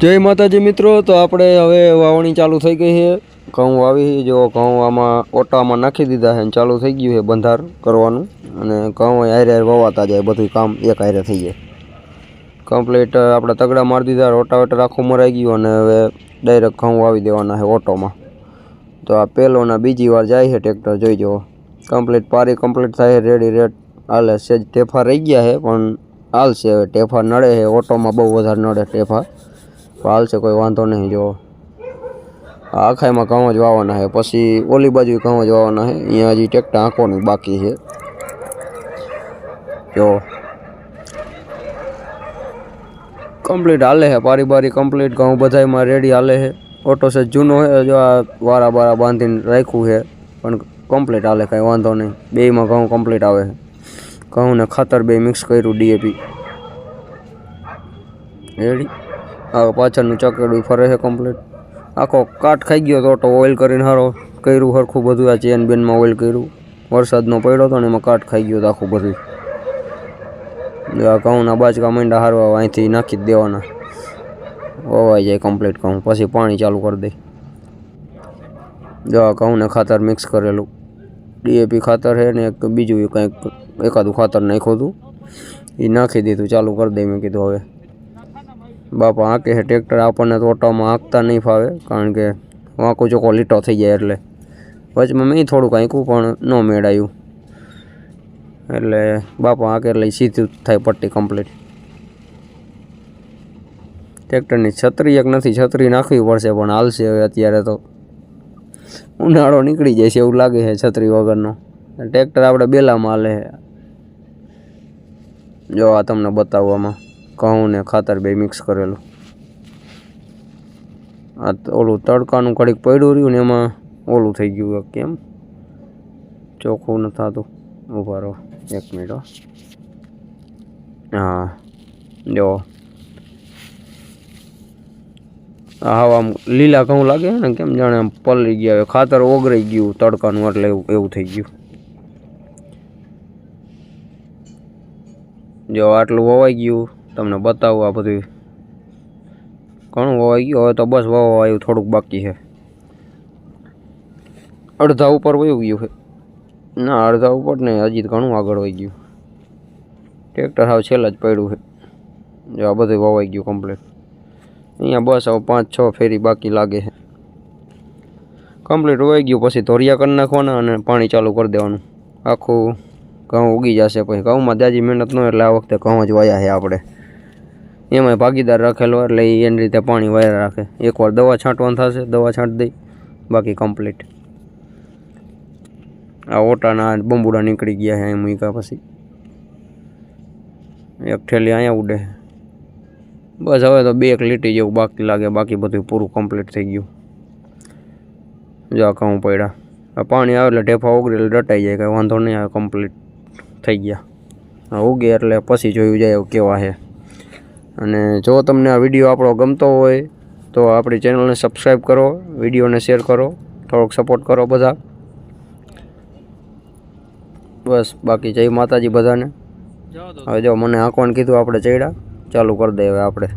જય માતાજી મિત્રો, તો આપણે હવે વાવણી ચાલુ થઈ ગઈ છે. ઘઉં વાવી જો ઘઉં આમાં ઓટામાં નાખી દીધા છે ચાલુ થઈ ગયું છે બંધાર કરવાનું. અને ઘઉં હારે હારે વવાતા જાય બધું કામ એક હારે થઈ જાય. કમ્પ્લીટ આપણે તગડા મારી દીધા, રોટાવેટર આખું મરાઈ ગયું અને હવે ડાયરેક્ટ ઘઉં વાવી દેવાના છે ઓટોમાં. તો આ પહેલો ને બીજી વાર જાય છે ટ્રેક્ટર, જોઈ જુઓ. કમ્પ્લીટ પારી કમ્પ્લીટ થાય રેડી રેડ હાલે સેજ ટેફા રહી ગયા છે, પણ હાલશે હવે. ટેફા નડે છે, ઓટોમાં બહુ વધારે નડે ટેફા હાલશે કોઈ વાંધો નહીં જો આ આખાઈમાં ઘઉં જ વાવવાના છે, પછી ઓલી બાજુ ઘઉં જ વાવવાના છે, અહીંયા હજી ટ્રેક્ટર આંકવાનું બાકી છે. જો. કમ્પ્લીટ હાલે છે પારી બારી કમ્પ્લીટ, ઘઉં બધાયમાં રેડી હાલે છે. ઓટો છે, જૂનો છે જો આ વારા બારા બાંધીને રાખ્યું છે, પણ કમ્પ્લીટ હાલે, કાંઈ વાંધો નહીં. બેયમાં ઘઉં કમ્પ્લીટ આવે છે. ઘઉં ને ખાતર બે મિક્સ કર્યું ડીએપી રેડી આ પાછળનું ચકેડું ફરે છે કમ્પ્લીટ આખો કાટ ખાઈ ગયો તો ઓટો ઓઇલ કરીને હારો કર્યું સરખું બધું આ ચેન બેનમાં ઓઇલ કર્યું. વરસાદનો પડ્યો હતો ને એમાં કાટ ખાઈ ગયો તો આખું બધું. આ ઘઉંના બાજકા મંડા હારવા અહીંથી નાખી જ દેવાના. વવાઈ જાય કમ્પ્લીટ ઘઉં, પછી પાણી ચાલુ કરી દે. જો ઘઉંને ખાતર મિક્સ કરેલું. ડીએપી ખાતર છે ને એક બીજું કંઈક એકાદું ખાતર નાખ્યું હતું. એ નાખી દીધું, ચાલુ કરી દે મેં કીધું હવે. બાપા આંકે છે, ટ્રેક્ટર આપણને તો ઓટામાં આંકતા નહીં ફાવે, કારણ કે વાંકો ચોખ્ખો લીટો થઈ જાય એટલે. વચમાં મેં થોડુંક આંક્યું પણ ન મેળાયું. એટલે બાપા આંકે એટલે સીધું થાય પટ્ટી કમ્પ્લીટ ટ્રેક્ટરની છત્રી એક નથી, છત્રી નાખવી પડશે, પણ હાલશે હવે અત્યારે તો. ઉનાળો નીકળી જાય છે એવું લાગે છે છત્રી વગરનો. ટ્રેક્ટર આપણે બેલામાં હાલે જો આ તમને બતાવવામાં ઘઉં ને ખાતર બે મિક્સ કરેલું. આ ઓલું તડકાનું કડીક પડ્યું રહ્યું ને એમાં ઓલું થઈ ગયું કેમ ચોખ્ખું ન થતું. ઊભા રહો. એક મિનિટ હો. જો. હા આમ લીલા ઘઉં લાગે ને કેમ જાણે આમ પલળી ગયા હવે ખાતર ઓગળી ગયું તડકાનું એટલે એવું એવું થઈ ગયું. જો આટલું વવાઈ ગયું. તમને બતાવું આ બધું. ઘણું વવાઈ ગયું, હવે તો બસ વાવવા આવ્યું, થોડુંક બાકી છે. અડધા ઉપર વયું ગયું છે. ના, અડધા ઉપર નહીં, હજી ઘણું આગળ વહી ગયું. ટ્રેક્ટર હાવ છેલ્લા જ પડ્યું છે. જો આ બધું વવાઈ ગયું કમ્પ્લીટ અહીંયા બસ હવે પાંચ છ ફેરી બાકી લાગે છે. કમ્પ્લીટ વહી ગયું, પછી ધોરિયા કરી નાખવાના અને પાણી ચાલુ કરી દેવાનું. આખું ઘઉં ઉગી જશે પછી. ઘઉંમાં જાજી મહેનત ન એટલે આ વખતે ઘઉં જ વાયા છે આપણે. એમાંય ભાગીદાર રાખેલો એટલે એ એની રીતે પાણી વાયર રાખે. એકવાર દવા છાંટવાનું થશે, દવા છાંટી દઈ, બાકી કમ્પ્લીટ આ ઓટાના બંબુડા નીકળી ગયા છે અહીં મૂક્યા પછી. એક ઠેલી અહીંયા ઉડે. બસ હવે તો બે એક લીટી જેવું બાકી લાગે, બાકી બધું પૂરું કમ્પ્લીટ થઈ ગયું. જો ઘઉં પડ્યા. પાણી આવે એટલે ઢેફા ઓગળે એટલે રટાઈ જાય, કાંઈ વાંધો નહીં આવે કમ્પ્લીટ થઈ ગયા. ઉગે એટલે પછી જોયું જાય એવું કેવા છે અને જો તમને આ વીડિયો આપણો ગમતો હોય તો આપણી ચેનલને સબસ્ક્રાઈબ કરો વિડીયોને શેર કરો થોડોક સપોર્ટ કરો બધા. બસ બાકી જય માતાજી બધાને. હવે જો મને આંકવાનું કીધું આપણે ચડ્યા ચાલુ કરી દઈએ હવે આપણે.